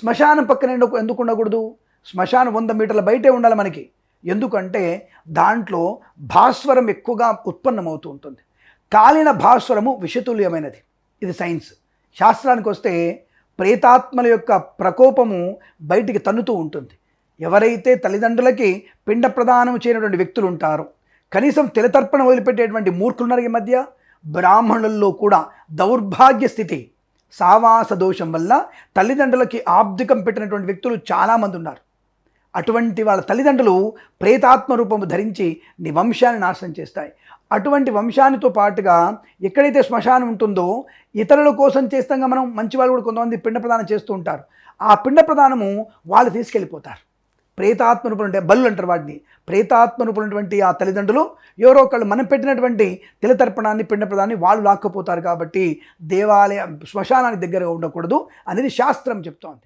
శ్మశానం పక్కన ఎందుకు ఎందుకు ఉండకూడదు? శ్మశానం వంద మీటర్ల బయటే ఉండాలి మనకి. ఎందుకంటే దాంట్లో భాస్వరం ఎక్కువగా ఉత్పన్నమవుతూ ఉంటుంది. కాలిన భాస్వరము విషతుల్యమైనది. ఇది సైన్స్. శాస్త్రానికి వస్తే ప్రేతాత్మల యొక్క ప్రకోపము బయటికి తన్నుతూ ఉంటుంది. ఎవరైతే తల్లిదండ్రులకి పిండ ప్రదానం చేయనటువంటి వ్యక్తులు ఉంటారో కనీసం తిలతర్పణ వదిలిపెట్టేటువంటి మూర్ఖులున్నారు ఈ మధ్య బ్రాహ్మణుల్లో కూడా దౌర్భాగ్య స్థితి సావాస దోషం వల్ల తల్లిదండ్రులకి ఆబ్దికం పెట్టినటువంటి వ్యక్తులు చాలామంది ఉన్నారు అటువంటి వాళ్ళ తల్లిదండ్రులు ప్రేతాత్మ రూపము ధరించి నీ వంశాన్ని నాశనం చేస్తాయి. అటువంటి వంశానితో పాటుగా ఎక్కడైతే శ్మశానం ఉంటుందో ఇతరుల కోసం చేస్తాంగా మనం మంచి వాళ్ళు కూడా కొంతమంది పిండ ప్రదానం చేస్తూ ఉంటారు. ఆ పిండ ప్రదానము వాళ్ళు తీసుకెళ్ళిపోతారు. ప్రేతాత్మ రూపం బల్లు అంటారు వాటిని. ప్రేతాత్మ రూపం ఆ తల్లిదండ్రులు ఎవరో ఒకళ్ళు మనం పెట్టినటువంటి తిలతర్పణాన్ని పిండ ప్రదాన్ని వాళ్ళు లాక్కపోతారు కాబట్టి దేవాలయ శ్మశానానికి దగ్గరగా ఉండకూడదు అనేది శాస్త్రం చెప్తోంది.